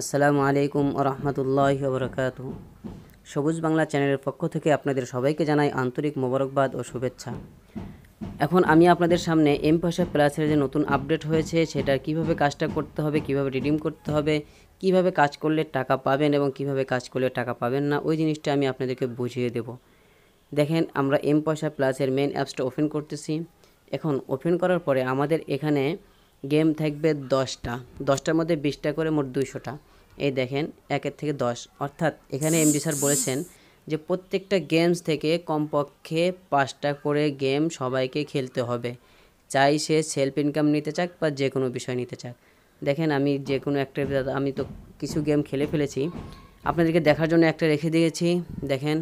আসসালামু আলাইকুম রহমতুল্লাহ বরকাত সবুজ বাংলা চ্যানেলের পক্ষ থেকে আপনাদের সবাইকে জানাই আন্তরিক মোবারকবাদ ও শুভেচ্ছা। এখন আমি আপনাদের সামনে এম পাশা প্লাসের যে নতুন আপডেট হয়েছে, সেটা কীভাবে কাজটা করতে হবে, কীভাবে রিডিম করতে হবে, কীভাবে কাজ করলে টাকা পাবেন এবং কীভাবে কাজ করলে টাকা পাবেন না, ওই জিনিসটা আমি আপনাদেরকে বুঝিয়ে দেব। দেখেন, আমরা এম পয়সা প্লাসের মেন অ্যাপসটা ওপেন করতেছি। এখন ওপেন করার পরে আমাদের এখানে গেম থাকবে দশটা। দশটার মধ্যে বিশটা করে মোট দুইশোটা। এই দেখেন, একের থেকে দশ। অর্থাৎ এখানে এমডি স্যার বলেছেন যে প্রত্যেকটা গেমস থেকে কমপক্ষে পাঁচটা করে গেম সবাইকে খেলতে হবে। চাই সে সেলফ ইনকাম নিতে চাক বা যে কোনো বিষয় নিতে চাক। দেখেন, আমি যে কোনো একটা, আমি তো কিছু গেম খেলে ফেলেছি। আপনাদেরকে দেখার জন্য একটা রেখে দিয়েছি। দেখেন,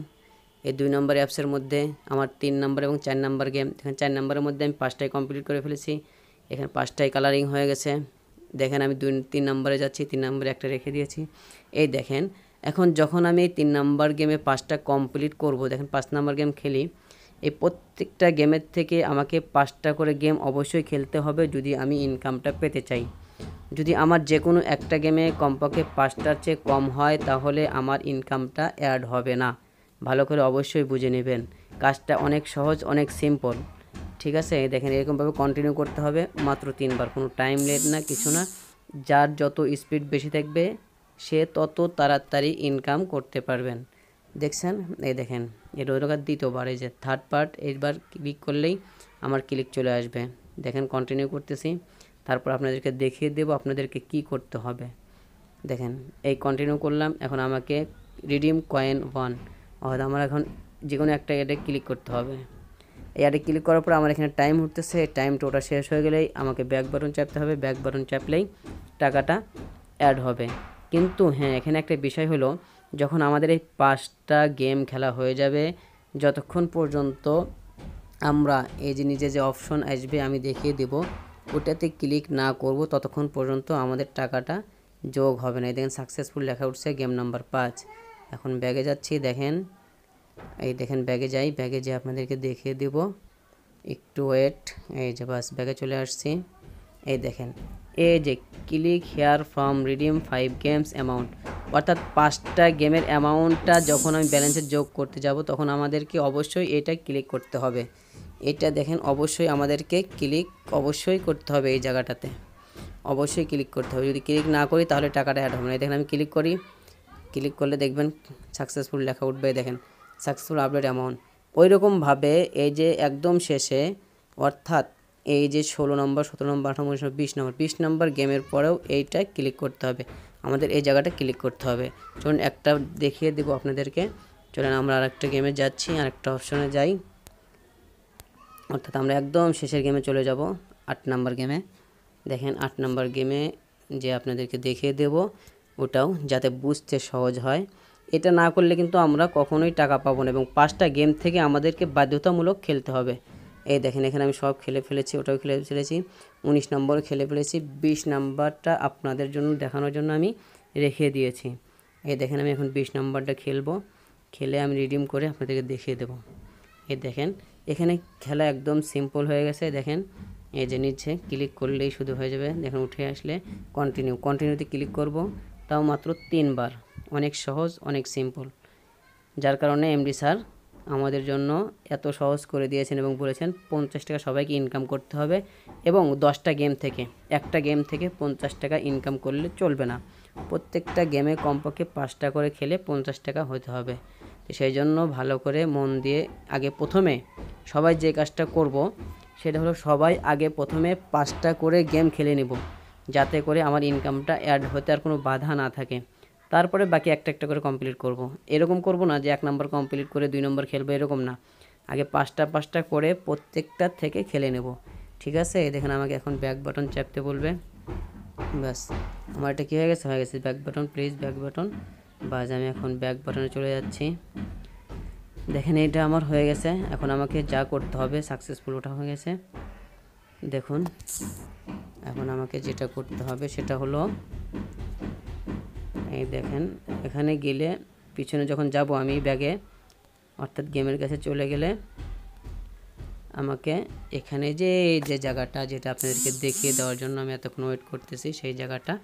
এই দুই নম্বর অ্যাপসের মধ্যে, আমার তিন নম্বর এবং চার নম্বর গেম এখানে চার নম্বরের মধ্যে আমি পাঁচটাই কমপ্লিট করে ফেলেছি। এখানে পাঁচটাই কালারিং হয়ে গেছে। দেখেন আমি দুই, তিন নম্বরে যাচ্ছি, তিন নম্বরে একটা রেখে দিয়েছি। এই দেখেন, এখন যখন আমি তিন নম্বর গেমে পাঁচটা কমপ্লিট করব, দেখেন পাঁচ নম্বর গেম খেলি, এই প্রত্যেকটা গেমের থেকে আমাকে পাঁচটা করে গেম অবশ্যই খেলতে হবে যদি আমি ইনকামটা পেতে চাই। যদি আমার যে কোনো একটা গেমে কমপক্ষে পাঁচটার চেয়ে কম হয়, তাহলে আমার ইনকামটা অ্যাড হবে না। ভালো করে অবশ্যই বুঝে নেবেন। কাজটা অনেক সহজ, অনেক সিম্পল ঠিক আছে? দেখেন, এরকমভাবে কন্টিনিউ করতে হবে। মাত্র তিনবার, কোনো টাইম লেট না, কিছু না। যার যত স্পিড বেশি থাকবে, সে তত তাড়াতাড়ি ইনকাম করতে পারবেন। দেখছেন? এই দেখেন এই রোজগার দ্বিতীয়বার, এই যে থার্ড পার্ট এইবার ক্লিক করলেই আমার ক্লিক চলে আসবে। দেখেন কন্টিনিউ করতেছি। তারপর আপনাদেরকে দেখিয়ে দেব আপনাদেরকে কি করতে হবে। দেখেন, এই কন্টিনিউ করলাম, এখন আমাকে রিডিম কয়েন ওয়ান অর্থাৎ আমার এখন যে কোনো একটা এটা ক্লিক করতে হবে। অ্যাডে ক্লিক করার পর আমার এখানে টাইম উঠতেছে। টাইমটা ওটা শেষ হয়ে গেলেই আমাকে ব্যাক বাটন চাপতে হবে। ব্যাক বাটন চাপলেই টাকাটা অ্যাড হবে। কিন্তু হ্যাঁ এখানে একটা বিষয় হলো, যখন আমাদের এই পাঁচটা গেম খেলা হয়ে যাবে, যতক্ষণ পর্যন্ত আমরা এই যে নিজে যে অপশন আসবে, আমি দেখিয়ে দেব, ওটাতে ক্লিক না করব, ততক্ষণ পর্যন্ত আমাদের টাকাটা যোগ হবে না। দেখেন সাকসেসফুল লেখা উঠছে গেম নাম্বার পাঁচ। এখন ব্যাগে যাচ্ছি, দেখেন। এই দেখেন ব্যাগে যাই, ব্যাগে যে আপনাদেরকে দেখিয়ে দেব। একটু ওয়েট এই যে বাস, ব্যাগে চলে আসছি। এই দেখেন, এই যে click here from redeem five games amount অর্থাৎ পাঁচটা গেমের অ্যামাউন্টটা যখন আমি ব্যালেন্সে যোগ করতে যাব, তখন আমাদেরকে অবশ্যই এটা ক্লিক করতে হবে। এটা দেখেন, অবশ্যই আমাদেরকে ক্লিক অবশ্যই করতে হবে এই জায়গাটাতে। অবশ্যই ক্লিক করতে হবে। যদি ক্লিক না করি, তাহলে টাকাটা অ্যাড হবে না। দেখেন, আমি ক্লিক করি। ক্লিক করলে দেখবেন সাকসেসফুল লেখা উঠবে। দেখেন সাকসেসফুল আপডেট অ্যামাউন্ট ওই রকমভাবে এই যে একদম শেষে, অর্থাৎ এই যে ষোলো নম্বর, সতেরো নম্বর, আঠারো উনিশ বিশ নম্বর বিশ নম্বর গেমের পরেও এইটা ক্লিক করতে হবে। আমাদের এই জায়গাটা ক্লিক করতে হবে। চলুন একটা দেখিয়ে দেবো আপনাদেরকে। চলেন আমরা আরেকটা গেমে যাচ্ছি, আরেকটা অপশনে যাই। অর্থাৎ আমরা একদম শেষের গেমে চলে যাব, আট নাম্বার গেমে দেখেন আট নাম্বার গেমে যে আপনাদেরকে দেখিয়ে দেব, ওটাও যাতে বুঝতে সহজ হয়। এটা না করলে কিন্তু আমরা কখনোই টাকা পাবো না এবং পাঁচটা গেম থেকে আমাদেরকে বাধ্যতামূলক খেলতে হবে। এই দেখেন, এখানে আমি সব খেলে ফেলেছি, ওটাও খেলে ফেলেছি। উনিশ নম্বর খেলে ফেলেছি, বিশ নাম্বারটা আপনাদের জন্য, দেখানোর জন্য আমি রেখে দিয়েছি। এই দেখেন, আমি এখন বিশ নাম্বারটা খেলব। খেলে আমি রিডিম করে আপনাদেরকে দেখিয়ে দেবো। এই দেখেন, এখানে খেলা একদম সিম্পল হয়ে গেছে, দেখেন। এই যে নিচ্ছে ক্লিক করলেই শুধু হয়ে যাবে। দেখেন, উঠে আসলে কন্টিনিউ কন্টিনিউতে ক্লিক করব, তাও মাত্র তিনবার। অনেক সহজ, অনেক সিম্পল যার কারণে এমডি স্যার আমাদের জন্য এত সহজ করে দিয়েছেন এবং বলেছেন পঞ্চাশ টাকা সবাইকে ইনকাম করতে হবে এবং দশটা গেম থেকে, একটা গেম থেকে পঞ্চাশ টাকা ইনকাম করলে চলবে না। প্রত্যেকটা গেমে কমপক্ষে পাঁচটা করে খেলে পঞ্চাশ টাকা হতে হবে। তো সেই জন্য ভালো করে মন দিয়ে আগে প্রথমে সবাই যে কাজটা করব, সেটা হলো সবাই আগে প্রথমে পাঁচটা করে গেম খেলে নেব। যাতে করে আমার ইনকামটা অ্যাড হতে আর কোনো বাধা না থাকে। তারপরে বাকি একটা একটা করে কমপ্লিট করব। এরকম করব না যে এক নম্বর কমপ্লিট করে দুই নম্বর খেলব, এরকম না। আগে পাঁচটা পাঁচটা করে প্রত্যেকটা থেকে খেলে নেব। ঠিক আছে? দেখেন আমাকে এখন ব্যাক বাটন চাপতে বলবে। ব্যাস, আমার এটা কী হয়ে গেছে? হয়ে গেছে back button please back button বাস আমি এখন ব্যাক বাটনে চলে যাচ্ছি। দেখেন, এটা আমার হয়ে গেছে। এখন আমাকে যা করতে হবে সাকসেসফুল ওটা হয়ে গেছে। দেখুন, এখন আমাকে যেটা করতে হবে সেটা হলো এই দেখেন, এখানে গেলে পিছনে যখন যাব আমি ব্যাগে, অর্থাৎ গেমের কাছে চলে গেলে আমাকে এখানে যে যে জায়গাটা যেটা আপনাদেরকে দেখিয়ে দেওয়ার জন্য আমি এতক্ষণ ওয়েট করতেছি, সেই জায়গাটা,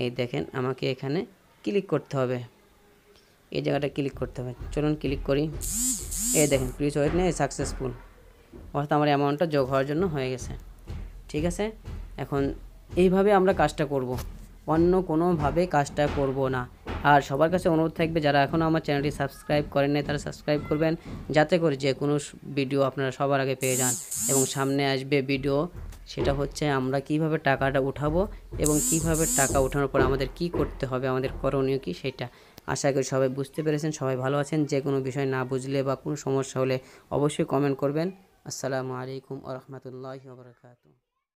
এই দেখেন আমাকে এখানে ক্লিক করতে হবে। এই জায়গাটা ক্লিক করতে হবে। চলুন ক্লিক করি। এই দেখেন প্লিজ ওয়েট নেই সাকসেসফুল অর্থাৎ আমার অ্যামাউন্টটা যোগ হওয়ার জন্য হয়ে গেছে। ঠিক আছে? এখন এইভাবে আমরা কাজটা করব। অন্য কোনোভাবে কাজটা করব না। আর সবার কাছে অনুরোধ থাকবে, যারা এখনও আমার চ্যানেলটি সাবস্ক্রাইব করেন নাই, তারা সাবস্ক্রাইব করবেন, যাতে করে যে কোনো ভিডিও আপনারা সবার আগে পেয়ে যান। এবং সামনে আসবে ভিডিও সেটা হচ্ছে আমরা কীভাবে টাকাটা উঠাবো এবং কীভাবে টাকা ওঠানোর পর আমাদের কি করতে হবে, আমাদের করণীয় কি সেটা। আশা করি সবাই বুঝতে পেরেছেন, সবাই ভালো আছেন। যে কোনো বিষয় না বুঝলে বা কোনো সমস্যা হলে অবশ্যই কমেন্ট করবেন। আসসালামু আলাইকুম আ রহমতুল্লাহ